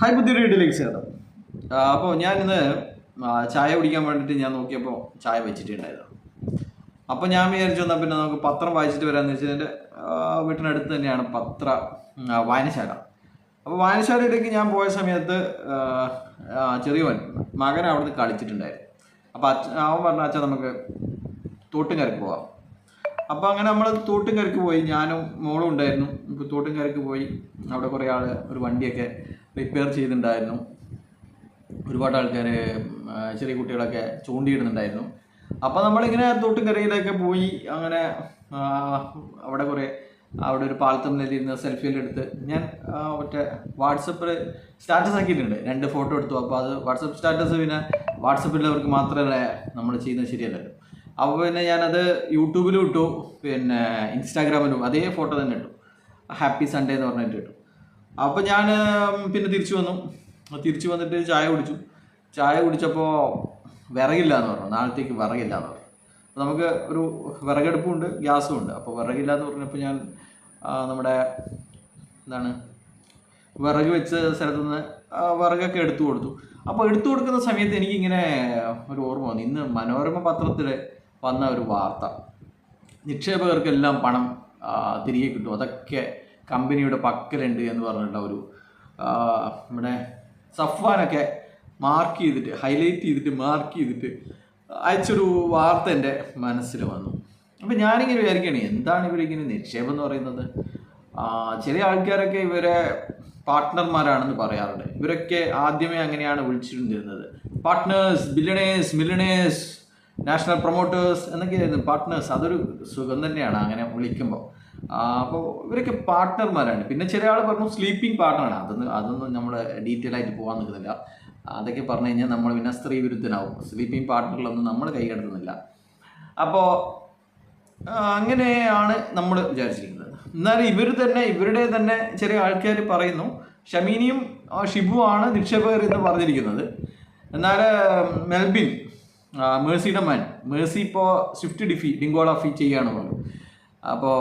Hi പുതിയൊരു വീട്ടിലേക്ക് സ്വാഗതം. അപ്പോൾ ഞാനിന്ന് ചായ കുടിക്കാൻ വേണ്ടിയിട്ട് ഞാൻ നോക്കിയപ്പോൾ ചായ വെച്ചിട്ടുണ്ടായിരുന്നു. അപ്പോൾ ഞാൻ വിചാരിച്ചു എന്നാൽ പിന്നെ നമുക്ക് പത്രം വായിച്ചിട്ട് വരാമെന്ന് വെച്ചാൽ എന്റെ വീട്ടിനടുത്ത് തന്നെയാണ് പത്ര വായനശാല. അപ്പോൾ വായനശാലയിലേക്ക് ഞാൻ പോയ സമയത്ത് ചെറിയവൻ മകൻ അവിടുന്ന് കളിച്ചിട്ടുണ്ടായിരുന്നു. അപ്പോൾ അച്ഛൻ അവൻ പറഞ്ഞ അച്ഛൻ നമുക്ക് തോട്ടുംകരക്ക് പോവാം. അപ്പോൾ അങ്ങനെ നമ്മൾ തോട്ടുംകരക്ക് പോയി. ഞാനും മോളും ഉണ്ടായിരുന്നു. ഇപ്പോൾ തോട്ടുംകരക്ക് പോയി. അവിടെ കുറേ ആൾ ഒരു വണ്ടിയൊക്കെ റിപ്പയർ ചെയ്തിട്ടുണ്ടായിരുന്നു. ഒരുപാട് ആൾക്കാർ ചെറിയ കുട്ടികളൊക്കെ ചൂണ്ടിയിടുന്നുണ്ടായിരുന്നു. അപ്പോൾ നമ്മളിങ്ങനെ തോട്ടുംകരയിലൊക്കെ പോയി. അങ്ങനെ അവിടെ കുറേ അവിടെ ഒരു പാലത്തം സെൽഫിയെല്ലാം എടുത്ത് ഞാൻ മറ്റേ വാട്സപ്പിൽ സ്റ്റാറ്റസ് ആക്കിയിട്ടുണ്ട്. രണ്ട് ഫോട്ടോ എടുത്തു. അപ്പോൾ അത് വാട്സപ്പ് സ്റ്റാറ്റസ് പിന്നെ വാട്സപ്പിലുള്ളവർക്ക് മാത്രമേ നമ്മൾ ചെയ്യുന്നത് ശരിയല്ലല്ലോ. അപ്പോൾ പിന്നെ ഞാനത് യൂട്യൂബിലും ഇട്ടു പിന്നെ ഇൻസ്റ്റാഗ്രാമിലും അതേ ഫോട്ടോ തന്നെ ഇട്ടു. ഹാപ്പി സൺഡേ എന്ന് പറഞ്ഞിട്ട് ഇട്ടു. അപ്പോൾ ഞാൻ പിന്നെ തിരിച്ചു വന്നു. തിരിച്ചു വന്നിട്ട് ചായ കുടിച്ചു. ചായ കുടിച്ചപ്പോൾ വിറകില്ല എന്ന് പറഞ്ഞു. നാളത്തേക്ക് വിറകില്ല എന്ന് പറഞ്ഞു. അപ്പോൾ നമുക്ക് ഒരു വിറകടുപ്പുണ്ട് ഗ്യാസും ഉണ്ട് അപ്പോൾ വിറകില്ല എന്ന് പറഞ്ഞപ്പോൾ ഞാൻ നമ്മുടെ എന്താണ് വിറക് വെച്ച സ്ഥലത്തു നിന്ന് വിറകൊക്കെ എടുത്തു കൊടുത്തു. അപ്പോൾ എടുത്തു കൊടുക്കുന്ന സമയത്ത് എനിക്കിങ്ങനെ ഒരു ഓർമ്മ വന്നു. ഇന്ന് മനോരമ പത്രത്തിൽ വന്ന ഒരു വാർത്ത. നിക്ഷേപകർക്കെല്ലാം പണം തിരികെ കിട്ടും. അതൊക്കെ കമ്പനിയുടെ പക്കലുണ്ട് എന്ന് പറഞ്ഞിട്ടുള്ള ഒരു നമ്മുടെ സഫ്വാനൊക്കെ മാർക്ക് ചെയ്തിട്ട് ഹൈലൈറ്റ് ചെയ്തിട്ട് മാർക്ക് ചെയ്തിട്ട് അയച്ചൊരു വാർത്ത എന്റെ മനസ്സിൽ വന്നു. അപ്പം ഞാനിങ്ങനെ വിചാരിക്കുകയാണ് എന്താണ് ഇവരിങ്ങനെ നിക്ഷേപം എന്ന് പറയുന്നത്? ചില ആൾക്കാരൊക്കെ ഇവരെ പാർട്ട്ണർമാരാണെന്ന് പറയാറുണ്ട്. ഇവരൊക്കെ ആദ്യമേ അങ്ങനെയാണ് വിളിച്ചിരുന്നിരുന്നത് partners billionaires millionaires national promoters എന്നൊക്കെയായിരുന്നു partners. അതൊരു സുഖം തന്നെയാണ് അങ്ങനെ വിളിക്കുമ്പോൾ അപ്പോൾ ഇവരൊക്കെ പാർട്ട്ണർമാരാണ് പിന്നെ ചില ആൾ പറഞ്ഞു സ്ലീപ്പിംഗ് പാർട്ട്ണറാണ് അതൊന്നും അതൊന്നും നമ്മൾ ഡീറ്റെയിൽ ആയിട്ട് പോകാൻ നിൽക്കുന്നില്ല. അതൊക്കെ പറഞ്ഞു കഴിഞ്ഞാൽ നമ്മൾ പിന്നെ സ്ത്രീ വിരുദ്ധനാവും. സ്ലീപ്പിംഗ് പാർട്ട്ണറിലൊന്നും നമ്മൾ കൈകടത്തുന്നില്ല അപ്പോൾ അങ്ങനെയാണ് നമ്മൾ വിചാരിച്ചിരിക്കുന്നത്. എന്നാൽ ഇവർ തന്നെ ഇവരുടെ തന്നെ ചെറിയ ആൾക്കാർ പറയുന്നു. ഷമീനിയും ഷിബുവാണ് നിക്ഷേപകർ എന്ന് പറഞ്ഞിരിക്കുന്നത്. എന്നാൽ മെൽബിൻ മേഴ്സിയുടെ മാൻ മേഴ്സി ഇപ്പോൾ സ്വിഫ്റ്റ് ഡിഫി ഡിങ്കോളാഫി ചെയ്യാണ് പറഞ്ഞു അപ്പോൾ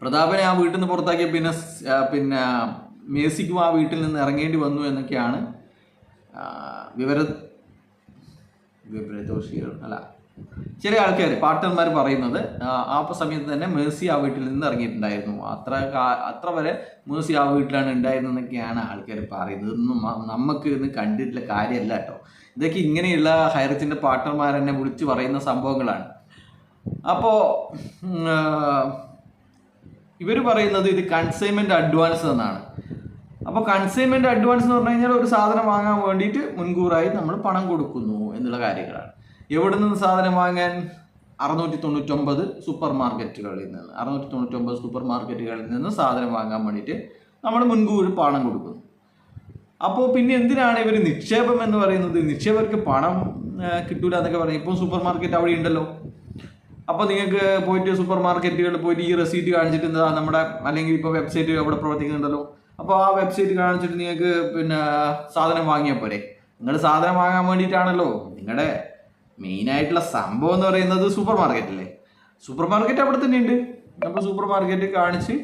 പ്രതാപനെ ആ വീട്ടിൽ നിന്ന് പുറത്താക്കിയ പിന്നെ പിന്നെ മേഴ്സിക്കും ആ വീട്ടിൽ നിന്ന് ഇറങ്ങേണ്ടി വന്നു എന്നൊക്കെയാണ് വിവര വിവരദോഷികൾ അല്ല ചില ആൾക്കാർ പാർട്ട്ണർമാർ പറയുന്നത് ആ സമയത്ത് തന്നെ മേഴ്സി ആ വീട്ടിൽ നിന്ന് ഇറങ്ങിയിട്ടുണ്ടായിരുന്നു. അത്ര അത്ര വരെ മേഴ്സി ആ വീട്ടിലാണ് ഉണ്ടായിരുന്നതെന്നൊക്കെയാണ് ആൾക്കാർ പറയുന്നത്. ഇതൊന്നും നമുക്ക് ഇന്ന് കണ്ടിട്ടുള്ള കാര്യമല്ല കേട്ടോ. ഇതൊക്കെ ഇങ്ങനെയുള്ള ഹൈറിച്ചിന്റെ പാർട്ട്ണർമാർ തന്നെ വിളിച്ച് പറയുന്ന സംഭവങ്ങളാണ്. അപ്പോൾ ഇവർ പറയുന്നത് ഇത് കൺസൈൻമെന്റ് അഡ്വാൻസ് എന്നാണ്. അപ്പോൾ കൺസൈൻമെന്റ് അഡ്വാൻസ് എന്ന് പറഞ്ഞു കഴിഞ്ഞാൽ ഒരു സാധനം വാങ്ങാൻ വേണ്ടിയിട്ട് മുൻകൂറായി നമ്മൾ പണം കൊടുക്കുന്നു എന്നുള്ള കാര്യങ്ങളാണ്. എവിടെ നിന്ന് സാധനം വാങ്ങാൻ? അറുന്നൂറ്റി തൊണ്ണൂറ്റൊമ്പത് സൂപ്പർ മാർക്കറ്റുകളിൽ നിന്ന്. അറുന്നൂറ്റി തൊണ്ണൂറ്റൊമ്പത് സൂപ്പർ മാർക്കറ്റുകളിൽ നിന്ന് സാധനം വാങ്ങാൻ വേണ്ടിയിട്ട് നമ്മൾ മുൻകൂർ പണം കൊടുക്കുന്നു. അപ്പോൾ പിന്നെ എന്തിനാണ് ഇവർ നിക്ഷേപം എന്ന് പറയുന്നത്? നിക്ഷേപകർക്ക് പണം കിട്ടൂല എന്നൊക്കെ പറയും. ഇപ്പം സൂപ്പർ മാർക്കറ്റ് അവിടെ ഉണ്ടല്ലോ. അപ്പോൾ നിങ്ങൾക്ക് പോയിട്ട് സൂപ്പർ മാർക്കറ്റുകളിൽ പോയിട്ട് ഈ റെസീറ്റ് കാണിച്ചിട്ട് എന്താ നമ്മുടെ അല്ലെങ്കിൽ ഇപ്പോൾ വെബ്സൈറ്റ് അവിടെ പ്രവർത്തിക്കുന്നുണ്ടല്ലോ. അപ്പോൾ ആ വെബ്സൈറ്റ് കാണിച്ചിട്ട് നിങ്ങൾക്ക് പിന്നെ സാധനം വാങ്ങിയാൽ പോരെ. നിങ്ങൾ സാധനം വാങ്ങാൻ വേണ്ടിയിട്ടാണല്ലോ. നിങ്ങളുടെ മെയിനായിട്ടുള്ള സംഭവം എന്ന് പറയുന്നത് സൂപ്പർ മാർക്കറ്റല്ലേ. സൂപ്പർ മാർക്കറ്റ് അവിടെ തന്നെ ഉണ്ട്. അപ്പോൾ സൂപ്പർ മാർക്കറ്റ് കാണിച്ച്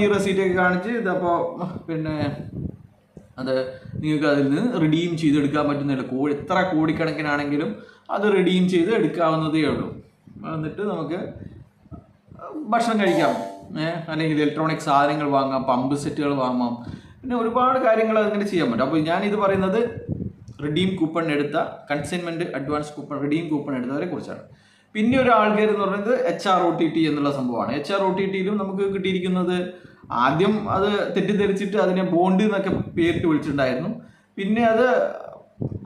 ഈ റെസീറ്റൊക്കെ കാണിച്ച് ഇതപ്പോൾ പിന്നെ അത് നിങ്ങൾക്ക് അതിൽ നിന്ന് റിഡീം ചെയ്തെടുക്കാൻ പറ്റുന്നില്ല കോടി എത്ര കോടിക്കണക്കിനാണെങ്കിലും അത് റിഡീം ചെയ്ത് എടുക്കാവുന്നതേ ഉള്ളൂ. എന്നിട്ട് നമുക്ക് ഭക്ഷണം കഴിക്കാം. അല്ലെങ്കിൽ ഇലക്ട്രോണിക് സാധനങ്ങൾ വാങ്ങാം പമ്പ് സെറ്റുകൾ വാങ്ങാം. പിന്നെ ഒരുപാട് കാര്യങ്ങൾ അങ്ങനെ ചെയ്യാൻ പറ്റും. അപ്പോൾ ഞാനിത് പറയുന്നത് റിഡീം കൂപ്പൺ എടുത്ത consignment advance coupon redeem coupon എടുത്തവരെ കുറിച്ചാണ്. പിന്നെ ഒരു ആൾക്കാർ എന്ന് പറയുന്നത് H R O T T എന്നുള്ള സംഭവമാണ്. എച്ച് ആർ ഒ ടി ടിയിലും നമുക്ക് കിട്ടിയിരിക്കുന്നത് ആദ്യം അത് തെറ്റിദ്ധരിച്ചിട്ട് അതിനെ ബോണ്ട് എന്നൊക്കെ പേരിട്ട് വിളിച്ചിട്ടുണ്ടായിരുന്നു. പിന്നെ അത്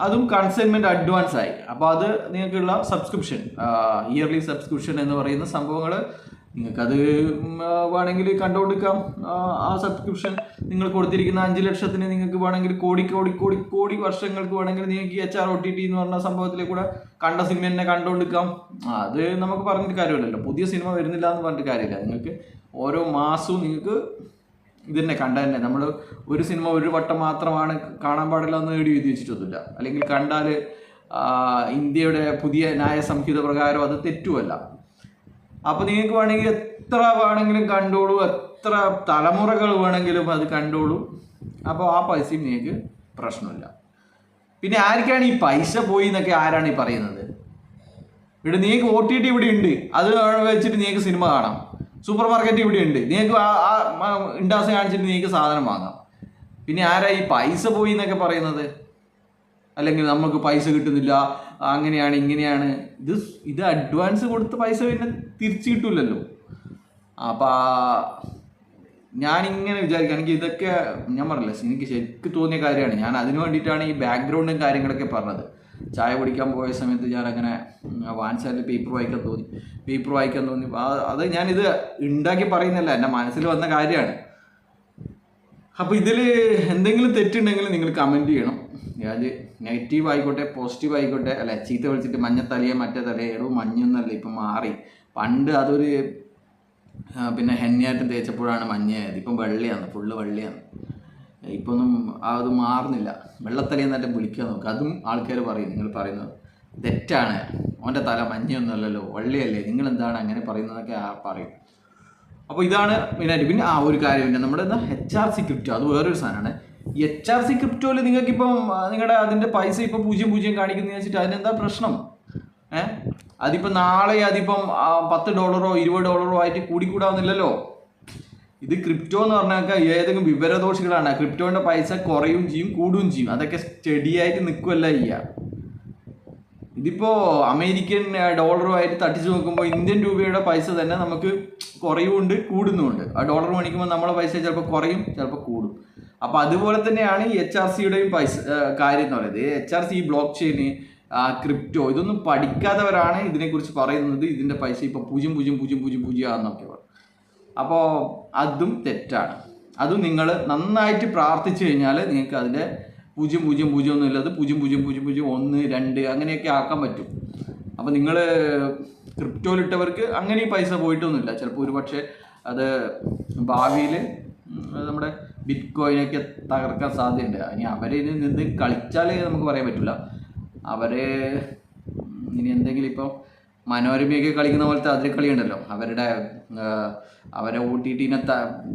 അതും കൺസൈൻമെന്റ് അഡ്വാൻസ് ആയി. അപ്പോൾ അത് നിങ്ങൾക്കുള്ള സബ്സ്ക്രിപ്ഷൻ ഇയർലി സബ്സ്ക്രിപ്ഷൻ എന്ന് പറയുന്ന സംഭവങ്ങൾ നിങ്ങൾക്കത് വേണമെങ്കിൽ കണ്ടുകൊടുക്കാം. ആ സബ്സ്ക്രിപ്ഷൻ നിങ്ങൾ കൊടുത്തിരിക്കുന്ന അഞ്ച് ലക്ഷത്തിന് നിങ്ങൾക്ക് വേണമെങ്കിൽ കോടി കോടി കോടി കോടി വർഷങ്ങൾക്ക് വേണമെങ്കിൽ നിങ്ങൾക്ക് H R O T T എന്ന് പറഞ്ഞ സംഭവത്തിൽ കൂടെ കണ്ട സിനിമ തന്നെ കണ്ടുകൊടുക്കാം. അത് നമുക്ക് പറഞ്ഞിട്ട് കാര്യമില്ലല്ലോ. പുതിയ സിനിമ വരുന്നില്ല എന്ന് പറഞ്ഞിട്ട് കാര്യമില്ല. നിങ്ങൾക്ക് ഓരോ മാസവും നിങ്ങൾക്ക് ഇത് തന്നെ കണ്ട തന്നെ. നമ്മൾ ഒരു സിനിമ ഒരു വട്ടം മാത്രമാണ് കാണാൻ പാടില്ല എന്ന് എഴുതി എഴുതി വെച്ചിട്ടൊന്നുമില്ല. അല്ലെങ്കിൽ കണ്ടാൽ ഇന്ത്യയുടെ പുതിയ ന്യായ സംഹിത പ്രകാരം അത് തെറ്റുമല്ല അപ്പോൾ നിങ്ങൾക്ക് വേണമെങ്കിൽ എത്ര വേണമെങ്കിലും കണ്ടോളൂ എത്ര തലമുറകൾ വേണമെങ്കിലും അത് കണ്ടോളൂ. അപ്പോൾ ആ പൈസയും നിങ്ങൾക്ക് പ്രശ്നമില്ല. പിന്നെ ആർക്കാണ് ഈ പൈസ പോയി എന്നൊക്കെ ആരാണ് ഈ പറയുന്നത്? ഇവിടെ നിങ്ങൾക്ക് ഒ ടി ടി ഇവിടെ ഉണ്ട്. അത് വെച്ചിട്ട് നിങ്ങൾക്ക് സിനിമ കാണാം? സൂപ്പർ മാർക്കറ്റ് ഇവിടെ ഉണ്ട് നിങ്ങൾക്ക് ആ ഇൻഡാസ് കാണിച്ചിട്ട് നിങ്ങൾക്ക് സാധനം വാങ്ങാം. പിന്നെ ആരാ ഈ പൈസ പോയി എന്നൊക്കെ പറയുന്നത്? അല്ലെങ്കിൽ നമുക്ക് പൈസ കിട്ടുന്നില്ല അങ്ങനെയാണ് ഇങ്ങനെയാണ്. ഇത് ഇത് അഡ്വാൻസ് കൊടുത്ത പൈസ പിന്നെ തിരിച്ചു കിട്ടൂലല്ലോ. അപ്പം ഞാനിങ്ങനെ വിചാരിക്കുക എനിക്ക് ഇതൊക്കെ ഞാൻ പറഞ്ഞില്ല എനിക്ക് ശരിക്കും തോന്നിയ കാര്യമാണ്. ഞാൻ അതിന് വേണ്ടിയിട്ടാണ് ഈ ബാക്ക്ഗ്രൗണ്ടും കാര്യങ്ങളൊക്കെ പറഞ്ഞത്. ചായ കുടിക്കാൻ പോയ സമയത്ത് ഞാൻ അങ്ങനെ വാൻസാലിൽ പേപ്പർ വായിക്കാൻ തോന്നി. പേപ്പർ വായിക്കാൻ തോന്നി. അത് ഞാനിത് ഉണ്ടാക്കി പറയുന്നില്ല എന്റെ മനസ്സിൽ വന്ന കാര്യമാണ്. അപ്പോൾ ഇതിൽ എന്തെങ്കിലും തെറ്റുണ്ടെങ്കിൽ നിങ്ങൾ കമന്റ് ചെയ്യണം. അത് നെഗറ്റീവ് ആയിക്കോട്ടെ പോസിറ്റീവ് ആയിക്കോട്ടെ അല്ല ചീത്ത വിളിച്ചിട്ട് മഞ്ഞ തലയെ മറ്റേ തലയെ എടോ മഞ്ഞൊന്നല്ല ഇപ്പം മാറി. പണ്ട് അതൊരു പിന്നെ ഹെന്നയായിട്ട് തേച്ചപ്പോഴാണ് മഞ്ഞയായത്. ഇപ്പം വെള്ളയാണ് ഫുള്ള് വെള്ളയാണ്. ഇപ്പം ഒന്നും അത് മാറുന്നില്ല. വെള്ളത്തലയെന്നായിട്ട് വിളിക്കാൻ നോക്കുക അതും ആൾക്കാർ പറയും. നിങ്ങൾ പറയുന്നത് തെറ്റാണ്. ഓന്റെ തല മഞ്ഞയൊന്നുമല്ലല്ലോ വള്ളിയല്ലേ. നിങ്ങൾ എന്താണ് അങ്ങനെ പറയുന്നതൊക്കെ പറയും. അപ്പോൾ ഇതാണ് മെയിനായിട്ട് പിന്നെ ആ ഒരു കാര്യം കാര്യമുണ്ട് നമ്മുടെ എന്താ എച്ച് ആർ സി ക്രിപ്റ്റോ അത് വേറൊരു സാധനമാണ്. എച്ച് ആർ സി ക്രിപ്റ്റോയിൽ നിങ്ങൾക്ക് ഇപ്പം നിങ്ങളുടെ അതിന്റെ പൈസ ഇപ്പം പൂജ്യം പൂജ്യം കാണിക്കുന്നു വെച്ചിട്ട് അതിനെന്താ പ്രശ്നം? ഏഹ് അതിപ്പോൾ നാളെ അതിപ്പം പത്ത് ഡോളറോ ഇരുപത് ഡോളറോ ആയിട്ട് കൂടിക്കൂടാവുന്നില്ലല്ലോ. ഇത് ക്രിപ്റ്റോ എന്ന് പറഞ്ഞാൽ ഏതെങ്കിലും വിവരദോഷികളാണ്. ക്രിപ്റ്റോന്റെ പൈസ കുറയും ചെയ്യും കൂടുകയും ചെയ്യും. അതൊക്കെ സ്റ്റഡിയായിട്ട് നിൽക്കുമല്ല ചെയ്യുക ഇതിപ്പോ അമേരിക്കൻ ഡോളറുമായിട്ട് തട്ടിച്ചു നോക്കുമ്പോൾ ഇന്ത്യൻ രൂപയുടെ പൈസ തന്നെ നമുക്ക് കുറയുമുണ്ട് കൂടുന്നുമുണ്ട്. ആ ഡോളർ മേടിക്കുമ്പോൾ നമ്മളെ പൈസ ചിലപ്പോൾ കുറയും ചിലപ്പോൾ കൂടും. അപ്പോൾ അതുപോലെ തന്നെയാണ് ഈ എച്ച് ആർ സിയുടെയും പൈസ കാര്യം എന്ന് പറയുന്നത്. H R C blockchain crypto ഇതൊന്നും പഠിക്കാത്തവരാണ് ഇതിനെക്കുറിച്ച് പറയുന്നത്. ഇതിന്റെ പൈസ ഇപ്പോൾ പൂജ്യം പൂജ്യം പൂജ്യം പൂജ്യം പൂജ്യം ആണെന്നൊക്കെ അപ്പോൾ അതും തെറ്റാണ്. അതും നിങ്ങൾ നന്നായിട്ട് പ്രാർത്ഥിച്ചു കഴിഞ്ഞാൽ നിങ്ങൾക്ക് അതിന്റെ പൂജ്യം പൂജ്യം പൂജ്യം ഒന്നും ഇല്ലാതെ പൂജ്യം പൂജ്യം പൂജ്യം പൂജ്യം ഒന്ന് രണ്ട് അങ്ങനെയൊക്കെ ആക്കാൻ പറ്റും. അപ്പോൾ നിങ്ങൾ ക്രിപ്റ്റോയിലിട്ടവർക്ക് അങ്ങനെ പൈസ പോയിട്ടൊന്നുമില്ല. ചിലപ്പോൾ ഒരു പക്ഷേ അത് ഭാവിയിൽ നമ്മുടെ ബിറ്റ് കോയിനൊക്കെ തകർക്കാൻ സാധ്യതയുണ്ട്. ഇനി അവരിൽ നിന്ന് കളിച്ചാലേ നമുക്ക് പറയാൻ പറ്റില്ല അവരെ ഇനി എന്തെങ്കിലും ഇപ്പോൾ മനോരമയൊക്കെ കളിക്കുന്ന പോലത്തെ അതിൽ കളിയുണ്ടല്ലോ. അവരുടെ അവരെ ഒ ടി ടീനെ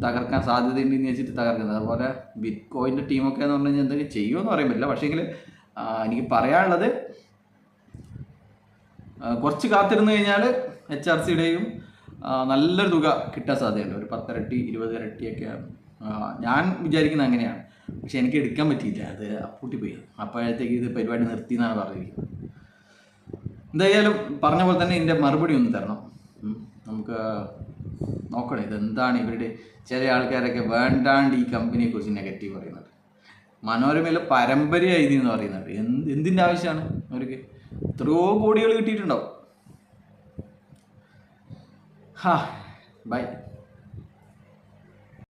തകർക്കാൻ സാധ്യതയുണ്ടെന്ന് വെച്ചിട്ട് തകർക്കുന്നത്. അതുപോലെ ബിറ്റ് കോയിന്റെ ടീമൊക്കെ എന്ന് പറഞ്ഞു കഴിഞ്ഞാൽ എന്തെങ്കിലും ചെയ്യുമെന്ന് പറയാൻ പറ്റില്ല. പക്ഷേങ്കിൽ എനിക്ക് പറയാനുള്ളത് കുറച്ച് കാത്തിരുന്ന് കഴിഞ്ഞാൽ എച്ച് ആർ സിയുടെയും നല്ലൊരു തുക കിട്ടാൻ സാധ്യതയുണ്ട്. ഒരു പത്തിരട്ടി ഇരുപത് ഇരട്ടിയൊക്കെ ആ, ഞാൻ വിചാരിക്കുന്നത് അങ്ങനെയാണ്. പക്ഷെ എനിക്ക് എടുക്കാൻ പറ്റിയില്ല. അത് അപ്പൂട്ടി പോയി അപ്പോഴത്തേക്ക് ഇത് പരിപാടി നിർത്തി എന്നാണ് പറഞ്ഞിരിക്കുന്നത്. എന്തായാലും പറഞ്ഞ പോലെ തന്നെ ഇതിന്റെ മറുപടി ഒന്ന് തരണം. നമുക്ക് നോക്കണം ഇതെന്താണ് ഇവരുടെ ചില ആൾക്കാരൊക്കെ വേണ്ടാണ്ട് ഈ കമ്പനിയെ കുറിച്ച് നെഗറ്റീവ് പറയുന്നത്. മനോരമയിലെ പരമ്പരയായി ഇത് എന്ന് പറയുന്നത്. എന്ത് എന്തിന്റെ ആവശ്യമാണ് അവർക്ക്? എത്രയോ കോടികൾ കിട്ടിയിട്ടുണ്ടാവും. ഹാ ബൈ